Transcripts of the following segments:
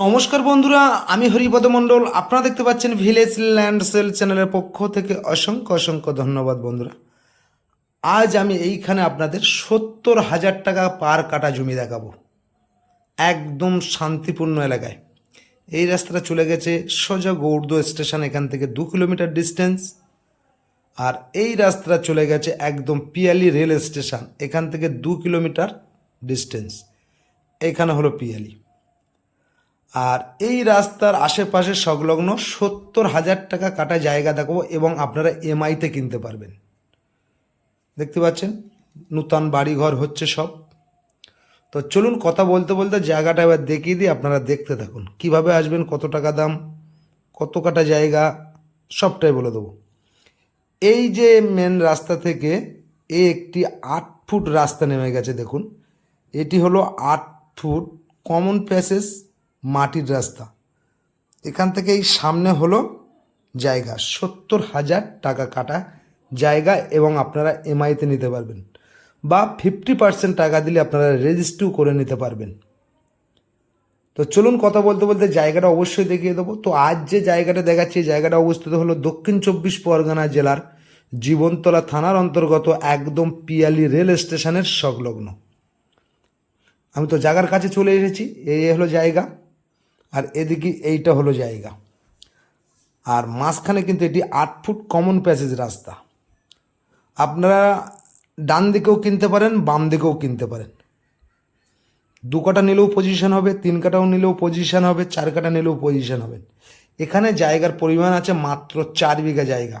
নমস্কার বন্ধুরা, আমি হরিপদ মণ্ডল। আপনারা দেখতে পাচ্ছেন ভিলেজ ল্যান্ড সেল চ্যানেলের পক্ষ থেকে অসংখ্য অসংখ্য ধন্যবাদ বন্ধুরা। আজ আমি এইখানে আপনাদের সত্তর হাজার টাকা পার কাটা জমি দেখাবো। একদম শান্তিপূর্ণ এলাকায়। এই রাস্তাটা চলে গেছে সোজা গৌর্দ স্টেশন, এখান থেকে দু কিলোমিটার ডিস্টেন্স আর এই রাস্তাটা চলে গেছে একদম পিয়ালি রেল স্টেশন, এখান থেকে দু কিলোমিটার ডিস্টেন্স এখানে হলো পিয়ালি। আর এই রাস্তার আশেপাশে সংলগ্ন সত্তর হাজার টাকা কাটা জায়গা দেখাবো এবং আপনারা এমআইতে কিনতে পারবেন। দেখতে পাচ্ছেন? নূতন বাড়িঘর হচ্ছে সব। তো চলুন কথা বলতে বলতে জায়গাটা এবার দেখিয়ে দিই, আপনারা দেখতে থাকুন। কীভাবে আসবেন, কত টাকা দাম, কত কাটা জায়গা, সবটাই বলে দেবো। এই যে মেন রাস্তা থেকে এ একটি আট ফুট রাস্তা নেমে গেছে, দেখুন। এটি হলো আট ফুট কমন প্যাসেজ মাটির রাস্তা। এখান থেকে এই সামনে হলো জায়গা। সত্তর হাজার টাকা কাটা জায়গা এবং আপনারা এমআইতে নিতে পারবেন বা ফিফটি পার্সেন্ট টাকা দিলে আপনারা রেজিস্ট্রিও করে নিতে পারবেন। তো চলুন কথা বলতে বলতে জায়গাটা অবশ্যই দেখিয়ে দেবো। তো আজ যে জায়গাটা দেখাচ্ছি জায়গাটা অবস্থিত হলো দক্ষিণ চব্বিশ পরগনা জেলার জীবনতলা থানার অন্তর্গত একদম পিয়ালি রেল স্টেশনের সংলগ্ন। আমি তো জায়গার কাছে চলে এসেছি। এই হলো জায়গা। আর এদিকে এইটা হলো জায়গা। আর মাঝখানে কিন্তু এটি আট ফুট কমন প্যাসেজ রাস্তা। আপনারা ডান দিকেও কিনতে পারেন, বাম দিকেও কিনতে পারেন। দু কাটা নিলেও পজিশন হবে, তিন কাটাও নিলেও পজিশন হবে, চার কাটা নিলেও পজিশন হবে। এখানে জায়গার পরিমাণ আছে মাত্র চার বিঘা জায়গা।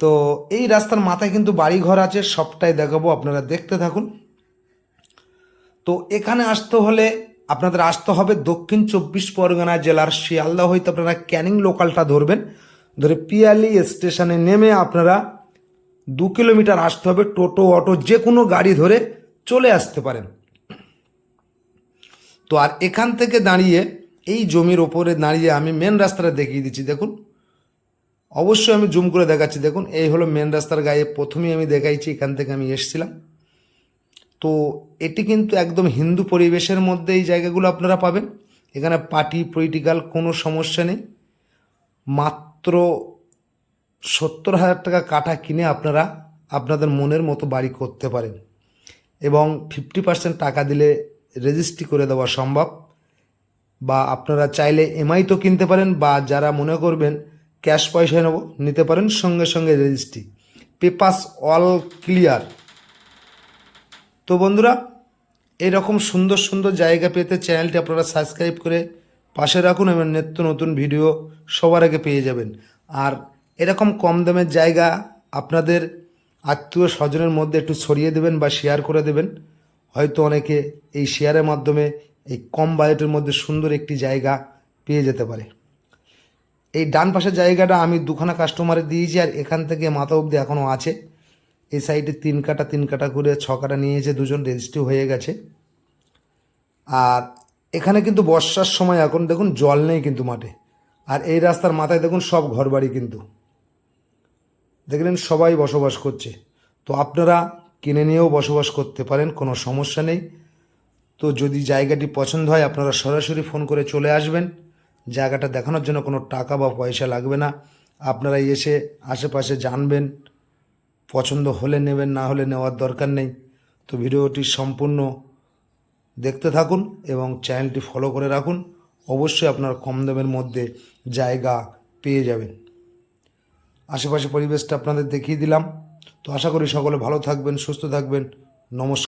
তো এই রাস্তার মাথায় কিন্তু বাড়ি ঘর আছে, সবটাই দেখাবো, আপনারা দেখতে থাকুন। তো এখানে আসতে হলে আপনাদের আসতে হবে দক্ষিণ চব্বিশ পরগনা জেলার শিয়ালদা হইতে আপনারা ক্যানিং লোকালটা ধরবেন। ধরে পিয়ালি স্টেশনে নেমে আপনারা দু কিলোমিটার আসতে হবে টোটো, অটো যে কোনো গাড়ি ধরে চলে আসতে পারেন। তো আর এখান থেকে দাঁড়িয়ে, এই জমির ওপরে দাঁড়িয়ে আমি মেন রাস্তাটা দেখিয়ে দিচ্ছি, দেখুন। অবশ্যই আমি জুম করে দেখাচ্ছি, দেখুন। এই হলো মেন রাস্তার গায়ে প্রথমেই আমি দেখাইছি, এখান থেকে আমি এসছিলাম। তো এটি কিন্তু একদম হিন্দু পরিবেশের মধ্যে এই জায়গাগুলো আপনারা পাবেন। এখানে পার্টি, পলিটিক্যাল কোনো সমস্যা নেই। মাত্র সত্তর হাজার টাকা কাঠা কিনে আপনারা আপনাদের মনের মতো বাড়ি করতে পারেন এবং ফিফটি পার্সেন্ট টাকা দিলে রেজিস্ট্রি করে দেওয়া সম্ভব বা আপনারা চাইলে এমআই তো কিনতে পারেন বা যারা মনে করবেন ক্যাশ পয়সায় নেব, নিতে পারেন সঙ্গে সঙ্গে রেজিস্ট্রি পেপাস অল ক্লিয়ার তো বন্ধুরা, এরকম সুন্দর সুন্দর জায়গা পেতে চ্যানেলটি আপনারা সাবস্ক্রাইব করে পাশে রাখুন এবং নিত্য নতুন ভিডিও সবার আগে পেয়ে যাবেন। আর এরকম কম দামের জায়গা আপনাদের আত্মীয় স্বজনের মধ্যে একটু ছড়িয়ে দেবেন বা শেয়ার করে দেবেন। হয়তো অনেকে এই শেয়ারের মাধ্যমে এই কম বাজেটের মধ্যে সুন্দর একটি জায়গা পেয়ে যেতে পারে। এই ডান পাশের জায়গাটা আমি দুখানা কাস্টমারে দিয়েছি আর এখান থেকে মাথা অবধি এখনও আছে। এই সাইডে তিন কাটা তিন কাটা করে ছ কাটা নিয়েছে দুজন রেজিস্ট্রি হয়ে গেছে। আর এখানে কিন্তু বর্ষার সময় এখন দেখুন জল নেই কিন্তু মাঠে। আর এই রাস্তার মাথায় দেখুন সব ঘরবাড়ি কিন্তু। দেখলেন সবাই বসবাস করছে। তো আপনারা কিনে নিয়েও বসবাস করতে পারেন, কোনো সমস্যা নেই। তো যদি জায়গাটি পছন্দ হয়, আপনারা সরাসরি ফোন করে চলে আসবেন। জায়গাটা দেখানোর জন্য কোনো টাকা বা পয়সা লাগবে না। আপনারা এসে আশেপাশে জানবেন। পছন্দ হলে নেবেন, না হলে নেওয়ার দরকার নেই। তো ভিডিওটি সম্পূর্ণ দেখতে থাকুন এবং চ্যানেলটি ফলো করে রাখুন। অবশ্যই আপনার কম দামের মধ্যে জায়গা পেয়ে যাবেন। আশেপাশে পরিবেশটা আপনাদের দেখিয়ে দিলাম। তো আশা করি সকলে ভালো থাকবেন, সুস্থ থাকবেন। নমস্কার।